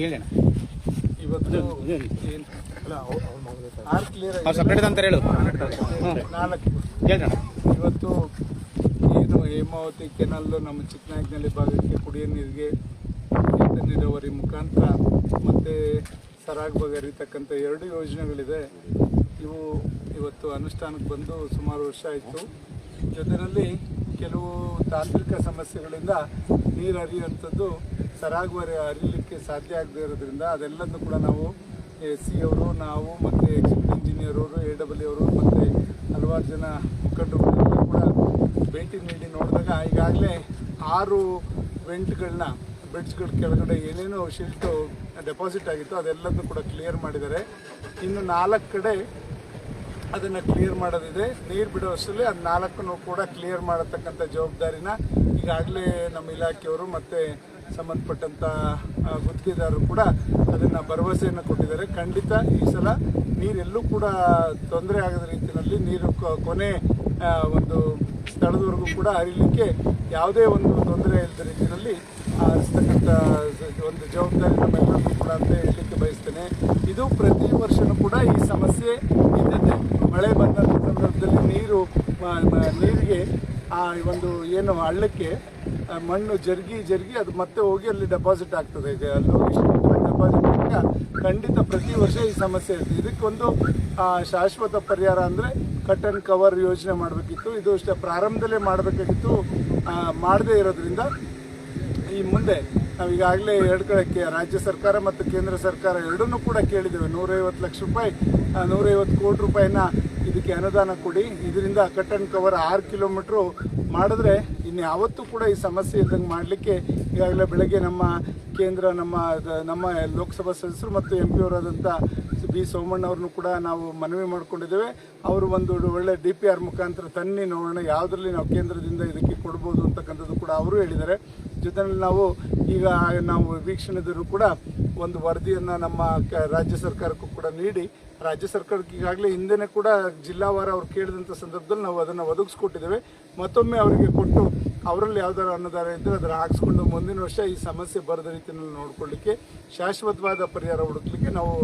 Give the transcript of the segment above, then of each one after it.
ಹೇಳಿ. ಇವತ್ತು ಅವ್ರು- ಸಪ್ರೇಟ್ ಅಂತ ಹೇಳು. ನಾಲ್ಕು. ಹೇಳಿ ಇವತ್ತು ಏನು ಹೇಮಾವತಿ ಕೆನಲ್ ನಮ್ಮ ಚಿಕ್ಕನಾಯಕನಹಳ್ಳಿ ಭಾಗಕ್ಕೆ ಕುಡಿಯೋ ನೀರಿಗೆ ನೀರಾವರಿ ಮುಖಾಂತರ ಮತ್ತು ಸರಾಗ್ ಬಗ್ಗೆ ಹರಿತಕ್ಕಂಥ ಎರಡು ಯೋಜನೆಗಳಿದೆ. ಇವು ಇವತ್ತು ಅನುಷ್ಠಾನಕ್ಕೆ ಬಂದು ಸುಮಾರು ವರ್ಷ ಆಯಿತು. ಜೊತೆಯಲ್ಲಿ ಕೆಲವು ತಾಂತ್ರಿಕ ಸಮಸ್ಯೆಗಳಿಂದ ನೀರು ಹರಿಯುವಂಥದ್ದು ಸರಾಗುವರೆ ಅರಿಲಿಕ್ಕೆ ಸಾಧ್ಯ ಆಗದೇ ಇರೋದ್ರಿಂದ ಅದೆಲ್ಲದನ್ನು ಕೂಡ ನಾವು ಎಸ್ ಸಿ ಅವರು, ನಾವು ಮತ್ತು ಎಕ್ಸಿಕ್ಯೂಟಿವ್ ಇಂಜಿನಿಯರ್ ಅವರು, ಎ ಡಬ್ಲ್ಯೂ ಅವರು ಮತ್ತು ಹಲವಾರು ಜನ ಮುಖಂಡರುಗಳೆಲ್ಲ ಕೂಡ ಭೇಟಿ ನೀಡಿ ನೋಡಿದಾಗ ಈಗಾಗಲೇ ಆರು ವೆಂಟ್ಗಳನ್ನ, ಬೆಡ್ಸ್ಗಳ ಕೆಳಗಡೆ ಏನೇನು ಶಿಲ್ಟು ಡೆಪಾಸಿಟ್ ಆಗಿತ್ತು ಅದೆಲ್ಲದನ್ನು ಕೂಡ ಕ್ಲಿಯರ್ ಮಾಡಿದ್ದಾರೆ. ಇನ್ನು ನಾಲ್ಕು ಕಡೆ ಅದನ್ನು ಕ್ಲಿಯರ್ ಮಾಡೋದಿದೆ ನೀರು ಬಿಡೋ ಅಷ್ಟರಲ್ಲಿ ಅದು ನಾಲ್ಕನ್ನು ಕೂಡ ಕ್ಲಿಯರ್ ಮಾಡತಕ್ಕಂಥ ಜವಾಬ್ದಾರಿನ ಈಗಾಗಲೇ ನಮ್ಮ ಇಲಾಖೆಯವರು ಮತ್ತು ಸಂಬಂಧಪಟ್ಟಂಥ ಗುತ್ತಿಗೆದಾರರು ಕೂಡ ಅದನ್ನು ಭರವಸೆಯನ್ನು ಕೊಟ್ಟಿದ್ದಾರೆ. ಖಂಡಿತ ಈ ಸಲ ನೀರೆಲ್ಲೂ ಕೂಡ ತೊಂದರೆ ಆಗದ ರೀತಿಯಲ್ಲಿ ನೀರು ಕೊನೆ ಒಂದು ಸ್ಥಳದವರೆಗೂ ಕೂಡ ಹರಿಲಿಕ್ಕೆ ಯಾವುದೇ ಒಂದು ತೊಂದರೆ ಇಲ್ಲದ ರೀತಿಯಲ್ಲಿ ಹರಿಸ್ತಕ್ಕಂಥ ಒಂದು ಜವಾಬ್ದಾರಿ ನಮ್ಮೆಲ್ಲರಿಗೂ ಕೂಡ ಅಂತ ಹೇಳಲಿಕ್ಕೆ ಬಯಸ್ತೇನೆ. ಇದು ಪ್ರತಿ ವರ್ಷನೂ ಕೂಡ ಈ ಸಮಸ್ಯೆ ಇದ್ದದ್ದೇ ಮಳೆ ಬಂದಂಥ ಸಂದರ್ಭದಲ್ಲಿ ನೀರು ಮ- ಮ- ನೀರಿಗೆ, ಆ ಒಂದು ಏನು ಹಳ್ಳಕ್ಕೆ ಮಣ್ಣು ಜರುಗಿ ಜರುಗಿ ಅದು ಮತ್ತೆ ಹೋಗಿ ಅಲ್ಲಿ ಡೆಪಾಸಿಟ್ ಆಗ್ತದೆ. ಈಗ ಅಲ್ಲಿ ಡೆಪಾಸಿಟ್ ಆದಾಗ ಖಂಡಿತ ಪ್ರತಿ ವರ್ಷ ಈ ಸಮಸ್ಯೆ ಇರುತ್ತೆ. ಇದಕ್ಕೊಂದು ಶಾಶ್ವತ ಪರಿಹಾರ ಅಂದರೆ ಕಟ್ ಆ್ಯಂಡ್ ಕವರ್ ಯೋಜನೆ ಮಾಡಬೇಕಿತ್ತು. ಇದು ಅಷ್ಟೇ, ಪ್ರಾರಂಭದಲ್ಲೇ ಮಾಡಬೇಕಾಗಿತ್ತು. ಮಾಡದೇ ಇರೋದ್ರಿಂದ ಈ ಮುಂದೆ ನಾವು ಈಗಾಗಲೇ ಎರಡು ಕಡೆ ರಾಜ್ಯ ಸರ್ಕಾರ ಮತ್ತು ಕೇಂದ್ರ ಸರ್ಕಾರ ಎರಡನ್ನೂ ಕೂಡ ಕೇಳಿದ್ದೇವೆ. ನೂರೈವತ್ತು ಲಕ್ಷ ರೂಪಾಯಿ ನೂರೈವತ್ತು ಕೋಟಿ ರೂಪಾಯಿನ ಇದಕ್ಕೆ ಅನುದಾನ ಕೊಡಿ. ಇದರಿಂದ ಕಟ್ ಆ್ಯಂಡ್ ಕವರ್ ಆರು ಕಿಲೋಮೀಟ್ರು ಮಾಡಿದ್ರೆ ಇನ್ನು ಯಾವತ್ತೂ ಕೂಡ ಈ ಸಮಸ್ಯೆ ಇದ್ದಂಗೆ ಮಾಡಲಿಕ್ಕೆ ಈಗಾಗಲೇ ಬೆಳಗ್ಗೆ ನಮ್ಮ ಕೇಂದ್ರ, ನಮ್ಮ ನಮ್ಮ ಲೋಕಸಭಾ ಸದಸ್ಯರು ಮತ್ತು ಎಂ ಪಿ ಅವರಾದಂಥ ಬಿ ಸೋಮಣ್ಣ ಅವ್ರನ್ನು ಕೂಡ ನಾವು ಮನವಿ ಮಾಡಿಕೊಂಡಿದ್ದೇವೆ. ಅವರು ಒಂದು ಒಳ್ಳೆ ಡಿ ಪಿ ಆರ್ ಮುಖಾಂತರ ತನ್ನಿ ನೋಡೋಣ, ಯಾವುದರಲ್ಲಿ ನಾವು ಕೇಂದ್ರದಿಂದ ಇದಕ್ಕೆ ಕೊಡ್ಬೋದು ಅಂತಕ್ಕಂಥದ್ದು ಕೂಡ ಅವರು ಹೇಳಿದ್ದಾರೆ. ಜೊತೆಯಲ್ಲಿ ನಾವು ಈಗ ನಾವು ವೀಕ್ಷಣೆದರು ಕೂಡ ಒಂದು ವರದಿಯನ್ನು ನಮ್ಮ ರಾಜ್ಯ ಸರ್ಕಾರಕ್ಕೂ ಕೂಡ ನೀಡಿ, ರಾಜ್ಯ ಸರ್ಕಾರಕ್ಕೆ ಈಗಾಗಲೇ ಹಿಂದೆನೇ ಕೂಡ ಜಿಲ್ಲಾವಾರ ಅವ್ರು ಕೇಳಿದಂಥ ಸಂದರ್ಭದಲ್ಲಿ ನಾವು ಅದನ್ನು ಒದಗಿಸ್ಕೊಟ್ಟಿದ್ದೇವೆ. ಮತ್ತೊಮ್ಮೆ ಅವರಿಗೆ ಕೊಟ್ಟು ಅವರಲ್ಲಿ ಯಾವ್ದಾರು ಅನ್ನದಾರ ಇದ್ದರೆ ಅದನ್ನು ಹಾಕ್ಸ್ಕೊಂಡು ಮುಂದಿನ ವರ್ಷ ಈ ಸಮಸ್ಯೆ ಬರದ ರೀತಿಯಲ್ಲಿ ನೋಡ್ಕೊಳ್ಳಿಕ್ಕೆ ಶಾಶ್ವತವಾದ ಪರಿಹಾರ ಹುಡುಕ್ಲಿಕ್ಕೆ ನಾವು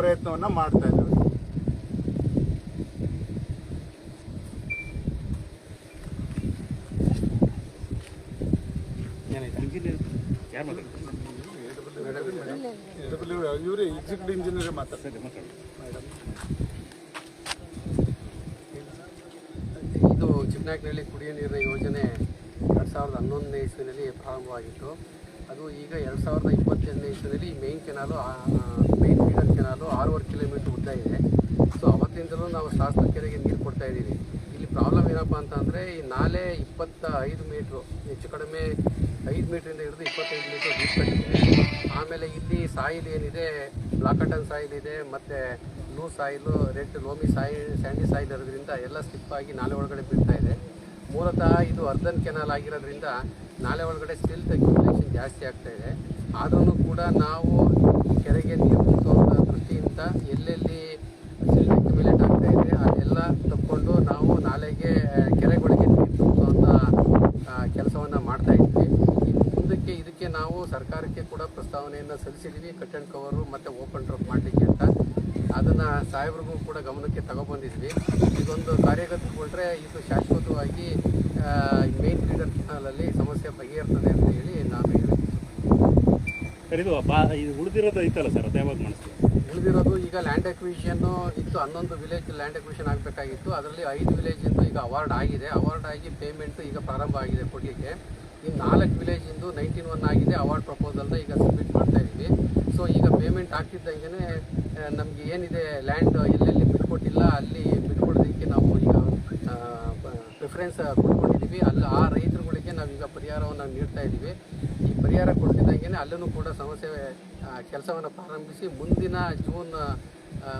ಪ್ರಯತ್ನವನ್ನು ಮಾಡ್ತಾ ಇದ್ದೇವೆ. ಯಾರು ಮಾತಾಡ್ತಾರೆ? ಇವರೇ ಎಕ್ಸಿಕ್ಯೂಟಿವ್ ಇಂಜಿನಿಯರ್ ಮಾತಾಡ್ತಾರೆ. ಇದು ಚಿಕ್ಕನಾಯಕನಹಳ್ಳಿ ಕುಡಿಯೋ ನೀರಿನ ಯೋಜನೆ ಎರಡು ಸಾವಿರದ ಹನ್ನೊಂದನೇ ಇಸ್ವಿನಲ್ಲಿ ಪ್ರಾರಂಭವಾಗಿತ್ತು. ಅದು ಈಗ ಎರಡು ಸಾವಿರದ ಇಪ್ಪತ್ತೆರಡನೇ ಇಸ್ವಿನಲ್ಲಿ main canal main feeder canal ಆರೂವರೆ ಕಿಲೋಮೀಟರ್ ಉದ್ದ ಇದೆ. ಸೊ ಅವತ್ತಿಂದಲೂ ನಾವು ಶಾಸ್ತ್ರ ಕೆರೆಗೆ ನೀರು ಕೊಡ್ತಾ ಇದ್ದೀವಿ. ಇಲ್ಲಿ ಪ್ರಾಬ್ಲಮ್ ಏನಪ್ಪ ಅಂತಂದರೆ ಈ ನಾಲೆ ಇಪ್ಪತ್ತ ಐದು ಮೀಟ್ರು ಹೆಚ್ಚು ಕಡಿಮೆ ಮೀಟ್ರಿಂದ ಹಿಡಿದು ಇಪ್ಪತ್ತೈದು ಮೀಟ್ರ್ ಡೀಪ್ ಕಟ್ಟಿದೆ ಆಮೇಲೆ ಇಲ್ಲಿ ಸಾಯಿಲ್ ಏನಿದೆ ಬ್ಲಾಕಟನ್ ಕಾಟನ್ ಸಾಯಿಲ್ ಇದೆ, ಮತ್ತು blue soil red loamy soil sandy soil ಇರೋದ್ರಿಂದ ಎಲ್ಲ ಸ್ಲಿಪ್ ಆಗಿ ನಾಲೆ ಒಳಗಡೆ ಬೀಳ್ತಾ ಇದೆ. ಮೂಲತಃ ಇದು ಅರ್ಧನ್ ಕೆನಾಲ್ ಆಗಿರೋದ್ರಿಂದ ನಾಲೆ ಒಳಗಡೆ ಸ್ಟಿಲ್ ಅಕ್ಯುಮುಲೇಷನ್ ಜಾಸ್ತಿ ಆಗ್ತಾ ಇದೆ. ಆದ್ರೂ ಕೂಡ ನಾವು ಕೆರೆಗೆ ನೀರು ತುಂಬುವಂಥ ದೃಷ್ಟಿಯಿಂದ ಎಲ್ಲೆಲ್ಲಿ ಸಿಲ್ಟ್ ಅಕ್ಯುಮುಲೇಟ್ ಆಗ್ತಾ ಇದೆ ಅದೆಲ್ಲ ತಕ್ಕೊಂಡು ನಾವು ನಾಲೆಗೆ ಆ, ಕೆರೆಗಳಿಗೆ ನೀರು ತುಂಬುವಂಥ ಕೆಲಸವನ್ನು ಮಾಡ್ತಾ ಇದ್ವಿ ಇನ್ನು ಮುಂದಕ್ಕೆ ಇದಕ್ಕೆ ನಾವು ಸರ್ಕಾರಕ್ಕೆ ಕೂಡ ಪ್ರಸ್ತಾವನೆಯನ್ನು ಸಲ್ಲಿಸಿದ್ದೀವಿ ಕಟ್ ಆ್ಯಂಡ್ ಕವರು ಮತ್ತು ಓಪನ್ ಡ್ರಾಪ್ ಮಾಡಲಿಕ್ಕೆ ಅಂತ. ಅದನ್ನು ಸಾಹೇಬ್ರಿಗೂ ಕೂಡ ಗಮನಕ್ಕೆ ತಗೊಬಂದಿದ್ವಿ. ಇದೊಂದು ಕಾರ್ಯಗತಗೊಂಡ್ರೆ ಇದು ಶಾಶ್ವತವಾಗಿ ಮೇನ್ ಫೀಡರ್ ಕೆನಾಲಲ್ಲಿ ಸಮಸ್ಯೆ ಬಗೆಹರ್ತದೆ ಅಂತ ಹೇಳಿ ನಾನು ಹೇಳ್ತೀನಿ ಸರ್ ಇದು ಬಾ ಇದು ಉಳಿದಿರೋದು ಐತಲ್ಲ ಸರ್ ಅದು ಯಾವಾಗ ಮಾಡಿಸ್ತೀವಿ ಉಳಿದಿರೋದು ಈಗ ಲ್ಯಾಂಡ್ ಅಕ್ವಿಷನ್ನು ಇತ್ತು ಹನ್ನೊಂದು ವಿಲೇಜ್ ಲ್ಯಾಂಡ್ ಅಕ್ವಿಷನ್ ಆಗಬೇಕಾಗಿತ್ತು. ಅದರಲ್ಲಿ ಐದು ವಿಲೇಜಿಂದು ಈಗ ಅವಾರ್ಡ್ ಆಗಿದೆ. ಅವಾರ್ಡ್ ಆಗಿ ಪೇಮೆಂಟ್ ಈಗ ಪ್ರಾರಂಭ ಆಗಿದೆ ಕೊಡಲಿಕ್ಕೆ. ಇನ್ನು ನಾಲ್ಕು ವಿಲೇಜಿಂದು ನೈನ್ಟೀನ್ ಒನ್ ಆಗಿದೆ. ಅವಾರ್ಡ್ ಪ್ರಪೋಸಲ್ನ ಈಗ ಸಬ್ಮಿಟ್ ಮಾಡ್ತಾ ಇದ್ದೀವಿ ಸೊ ಈಗ ಪೇಮೆಂಟ್ ಆಗ್ತಿದ್ದಂಗೆ ನಮಗೆ ಏನಿದೆ ಲ್ಯಾಂಡ್ ಎಲ್ಲೆಲ್ಲಿ ಬಿಟ್ಕೊಟ್ಟಿಲ್ಲ, ಅಲ್ಲಿ ಬಿಟ್ಕೊಡೋದಕ್ಕೆ ನಾವು ಈಗ ಪ್ರಿಫರೆನ್ಸ್ ಕೊಟ್ಕೊಂಡಿದ್ದೀವಿ ಅಲ್ಲಿ ಆ ರೈತರುಗಳಿಗೆ ನಾವೀಗ ಪರಿಹಾರವನ್ನು ನೀಡ್ತಾ ಇದ್ದೀವಿ ಈ ಪರಿಹಾರ ಕೊಡ್ತಿದ್ದಂಗೆ ಅಲ್ಲೂ ಕೂಡ ಸಮಸ್ಯೆ ಕೆಲಸವನ್ನು ಪ್ರಾರಂಭಿಸಿ ಮುಂದಿನ ಜೂನ್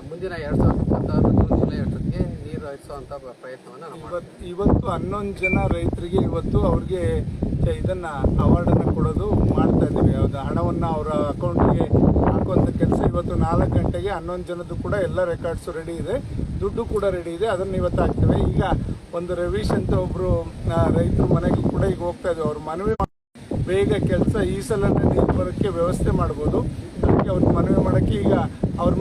ಮುಂದಿನ ಎರಡು ಸಾವಿರದ ಇಪ್ಪತ್ತಾರು ಜೂನ್, ಜುಲೈ ಅಷ್ಟೊತ್ತಿಗೆ ನೀರು ಹರಿಸುವಂಥ ಪ್ರಯತ್ನವನ್ನು ನಾವು ಇವತ್ತು ಹನ್ನೊಂದು ಜನ ರೈತರಿಗೆ ಇವತ್ತು ಅವ್ರಿಗೆ ಇದನ್ನ ಅವಾರ್ಡನ್ನು ಕೊಡೋದು ಮಾಡ್ತಾ ಇದ್ದೀವಿ. ಅದು ಹಣವನ್ನು ಅವರ ಅಕೌಂಟಿಗೆ ಹಾಕುವಂಥ ಕೆಲಸ ಇವತ್ತು ನಾಲ್ಕು ಗಂಟೆಗೆ ಹನ್ನೊಂದು ಜನದ್ದು ಕೂಡ ಎಲ್ಲ ರೆಕಾರ್ಡ್ಸು ರೆಡಿ ಇದೆ. ದುಡ್ಡು ಕೂಡ ರೆಡಿ ಇದೆ. ಅದನ್ನು ಇವತ್ತು ಹಾಕ್ತೇವೆ. ಈಗ ಒಂದು ರವೀಶ್ ಅಂತ ಒಬ್ಬರು ರೈತರು ಮನೆಗೂ ಕೂಡ ಈಗ ಹೋಗ್ತಾ ಇದ್ದೀವಿ ಅವ್ರು ಮನವಿ ಬೇಗ ಕೆಲಸ ಈ ಸಲ ನೀರು ಬರೋಕ್ಕೆ ವ್ಯವಸ್ಥೆ ಮಾಡ್ಬೋದು. ಅದಕ್ಕೆ ಅವ್ರಿಗೆ ಮನವಿ ಮಾಡೋಕ್ಕೆ ಈಗ ಅವ್ರ